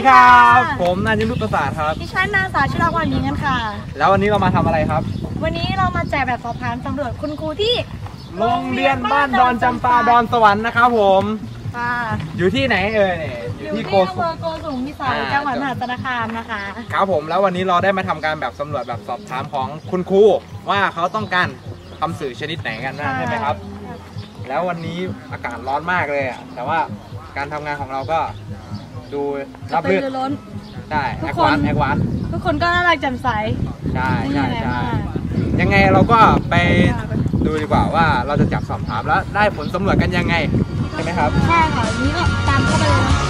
สวัสดีครับ ผมนายยุทธประสาทครับดิฉันนางสาวชิรากรมีเงินค่ะ แล้ววันนี้เรามาทำอะไรครับ วันนี้เรามาแจกแบบสอบถามสำรวจคุณครูที่ โรงเรียนบ้านดอนจำปาดอนสวรรค์นะครับผมค่ะอยู่ที่ไหนเอ่ยเนี่ยออยู่ยู่ที่ที่โกอำสุเภอโกสุมพิสัยอ่าจังหวัดมหาสารคามนะคะ ครับผมแล้ววันนี้เราได้มาทำการแบบสำรวจแบบสอบถามของคุณครูว่าเขาต้องการคำสื่อชนิดไหนกันบ้างใช่ไหมครับ แล้ววันนี้อากาศร้อนมากเลยอะแต่ว่าการทำงานของเราก็ ดูรับกระรื่ตืนอร้นได้ทุแอกคคนวานแอควานทุกคนก็น่ารักแจ่มใสใช่ไม่มีใช่อะไรใช่มากยังไงเราก็ไปดูดีกว่าว่าเราจะจับสอบถามแล้วได้ผลสำรวจกันยังไง ใช่ไหมครับ ใช่ค่ะวันนี้ก็ตามเข้าไปเลยนะ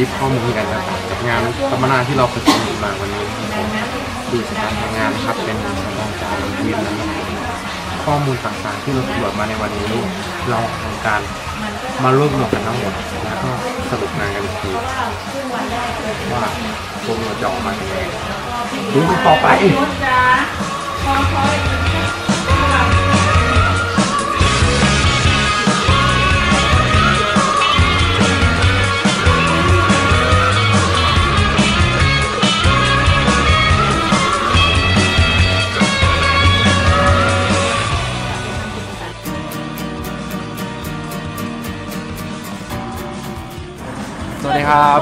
รบีฟข้อมูลกันนะครับกับงานสัมมนาที่เราฝึกกันมาวันนี้ผมดูจาการทำงานนะครับเป็นกำลังใจวินนะครับข้อมูลต่างๆที่เราตรวจมาในวันนี้ เราทำการมารวบรวมกันทั้งหมดแล้วก็สรุปงานกันอีกทีว่าผลเราจะออกมาเป็นยังไงดูต่อไป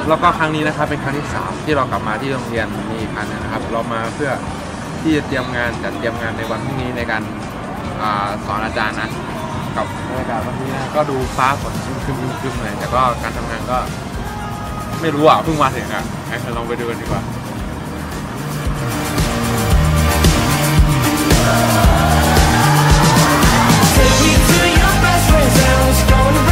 แล้วก็ครั้งนี้นะครับเป็นครั้งที่ 3 ที่เรากลับมาที่โรงเรียนนี้อีกครั้งหนึงนะครับ เรามาเพื่อที่จะเตรียมงานจัดเตรียมงานในวันพรุ่งนี้ในการอาสอนอาจารย์นะ กับบรรยากาศวันนี้นะก็ดูฟ้าฝนครึมๆคึมๆเลยแต่ก็การทำงานก็ไม่รู้อะเพิ่งมาถึงอะงั้นเราลองไปดูกันดีกว่า Take me to your best friend's house, going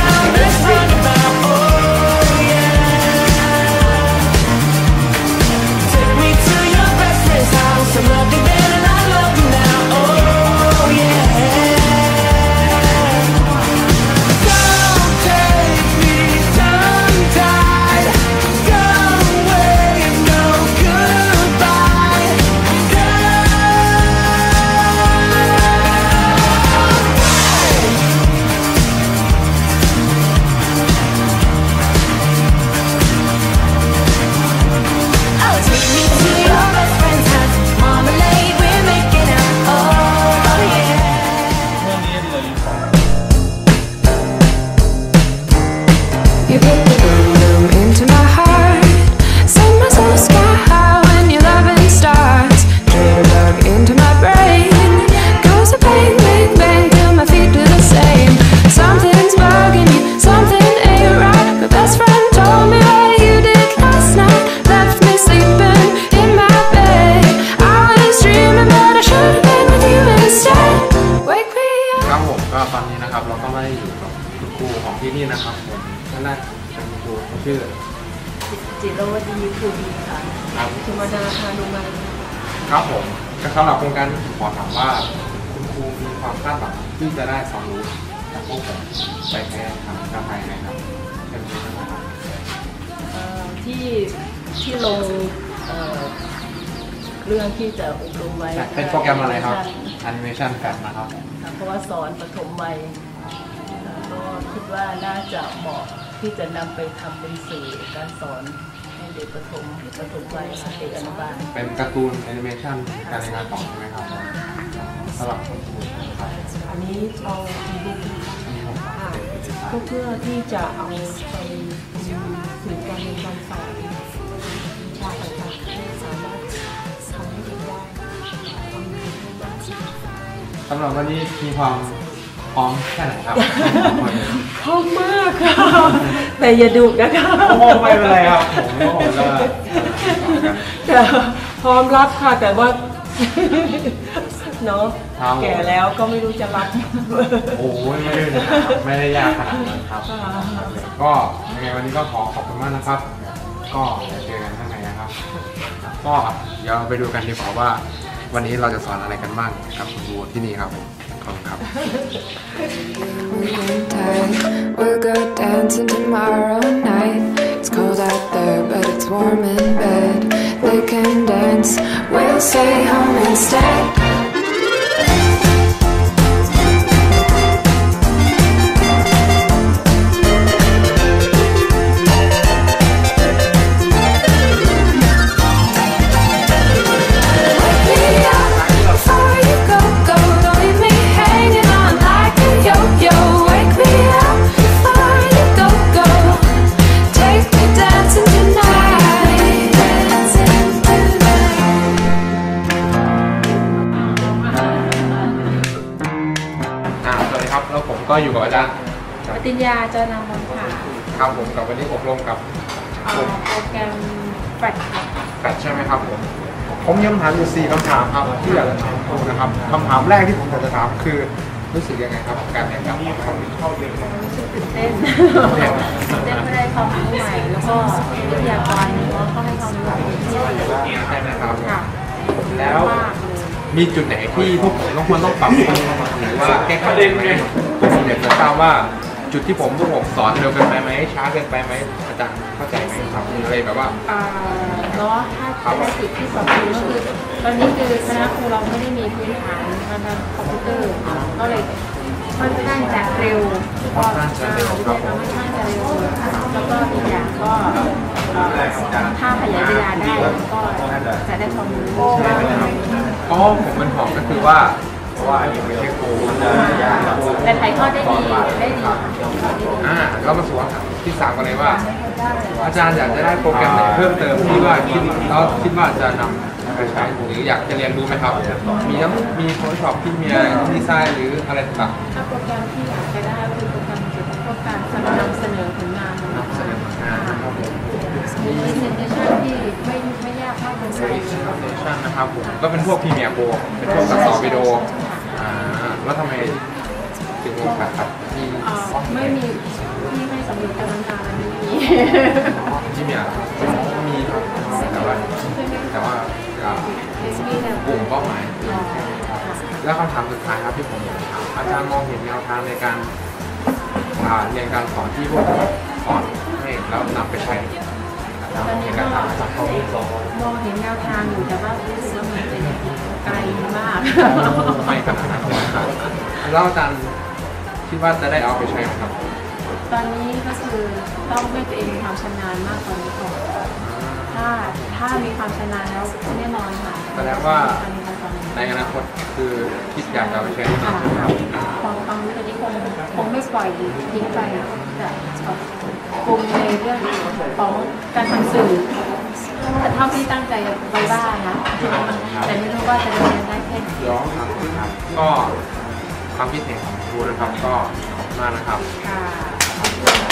ชื่อจิโรวดีภูดีค่ะครับธรรมดาพานุมาครับผมก็สำหรับโครงการนี้ผมขอถามว่า คุณครูมีความคาดหวังที่จะได้ความรู้จากพวกผมไปแค่ทางการไทยไหมครับเป็นไปได้ไหมครับเอ่อที่ที่ลงเอ่อเรื่องที่จะอบรมไว้ เป็นโปรแกรมอะไรครับแอนิเมชันแฟลนะครับค่ะเพราะว่าสอนปฐมวัยก็คิดว่าน่าจะเหมาะ ที่จะนำไปทำเป็นสื่อการสอนให้เด็กประถมประถมวัยเด็กอนุบาลเป็นการ์ตูนแอนิเมชันการเรียนการสอนใช่ไหมครับสำหรับคุณครูครับอันนี้เอาอีบุ๊กมีผมค่ะก็เพื่อที่จะเอาไปสื่อการเรียนการสอนวิชาต่างๆที่สามารถทำให้เด็กได้ความรู้ให้มากขึ้นสำหรับวันนี้มีความ พร้อมแค่ไหนครับพร้อมมากค่ะแต่อย่าดุนะคะโอ้ไม่เป็นไรครับผมก็ผมจะแต่พร้อมรับค่ะแต่ว่าเนาะครับผมแก่แล้วก็ไม่รู้จะรับโอ้ยไม่ได้เลยนะครับไม่ได้ยากขนาดนั้นครับ ก็ยังไงวันนี้ก็ขอขอบคุณมากนะครับ ก็เดี๋ยวเจอกันข้างในนะครับ ก็เดี๋ยวไปดูกันดีกว่าว่า วันนี้เราจะสอนอะไรกันบ้างกับคุณครูที่นี่ครับผมขอบคุณครับ Noontide, We'll go dancing tomorrow night. It's cold out there, but it's warm in bed. They can dance, we'll stay home instead. ก็อยู่กับอาจารย์ปฏิญญาเจานามนค่ะครับผมกับวันนี้อบรมกับเอ่อโปรแกรมแฟลชค่ะแปดใช่ไหมครับผมผมยังถามอยู่สี่คำถามครับที่อยากจะถามครูนะครับคำถามแรกที่ผมอยากจะถามคือรู้สึกยังไงครับกับการแข่งขันของเรารู้สึกตื่นเต้นตื่นเต้นไม่ได้ความรู้ใหม่แล้วก็วิทยากรเนาะเขาให้ความรู้ที่ดีใช่ไหมครับ ค่ะแล้ว มากเลย มีจุดไหนที่พวกผมต้องควรต้องปรับปรุงหรือว่าแก้ไขไหม ผมอยากจะทราบว่าจุดที่ผมพวกผมสอนเร็วเกินไปไหมช้าเกินไปไหมอาจารย์เข้าใจไหมครับอะไรแบบว่าอ่าเนาะถ้าถ้าสิ่งที่ปรับปรุงก็คือตอนนี้คือคณะครูเราไม่ได้มีพื้นฐานทางด้านคอมพิวเตอร์ก็เลยค่อนข้างจะเร็วก็อ่าวิทยากรค่อนข้างจะเร็วแล้วก็อีกอย่างก็เอ่อถ้าขยายเวลาได้ก็จะได้ความรู้ก็ผมเป็นห่วงก็คือว่า เพราะว่าอันนี้ไม่ใช่ครูแต่ถ่ายทอดได้ดีได้ดีอ่าแล้วมาสู่คำถามที่สามกันเลยว่า อาจารย์อยากจะได้โปรแกรมไหนเพิ่มเติมที่ว่าคิดแล้วคิดว่าจะนำไปใช้หรืออยากจะเรียนรู้ไหมครับ มีทั้งมี Photoshop ที่มีดีไซน์หรืออะไรต่างถ้าโปรแกรมที่อยากจะได้ก็คือโปรแกรมเกี่ยวกับพวกการนำเสนอผลงานนะๆเสนอผลงานนะครับผมมี presentation ที่ไม่ไม่ยากมากเกินไป Presentation นะครับผมก็เป็นพวกพรีเมียร์โปรเป็นพวกตัดต่อวิดีโออ่า แล้วทำไมถึงโอกาสครับที่อ่าไม่มีที่ให้สำเร็จการงานไม่มีที่มียร์มีครับแต่ว่าแต่ว่าอ่ามีแต่กลุ่มเป้าหมาย แล้วคำถามสุดท้ายครับที่ผมอยากถามอาจารย์มองเห็นแนวทางในการอ่าเรียนการสอนที่พวกผมสอนให้แล้วนำไปใช้อาจารย์มองเห็นการทำจากข้มูลสอนมองเห็นแนวทางอยู่แต่ว่ารู้สึกว่ามันเป็นไกลมากไม่ครับ แล้วอาจารย์คิดว่าจะได้เอาไปใช้ไหมครับตอนนี้ก็คือต้องให้ตัวเองมีความชำนาญมากกว่านี้ก่อนถ้าถ้ามีความชำนาญแล้วแน่นอนค่ะแสดงว่าอันนี้ตอนนี้ในอนาคตคือคิดอยากจะเอาไปใช้ที่ไหนค่ะใช่ไหมครับความความรู้ตัวนี้คงคงไม่ปล่อยทิ้งไปแต่ปรุงในเรื่องของการทำสื่อแต่เท่าที่ตั้งใจไว้บ้างนะแต่ไม่รู้ว่าจะดำเนินได้แค่ไหนย้อนครับครับก็ ความคิดเห็นของครูนะครับก็ขอบคุณมากนะครับ ค่ะ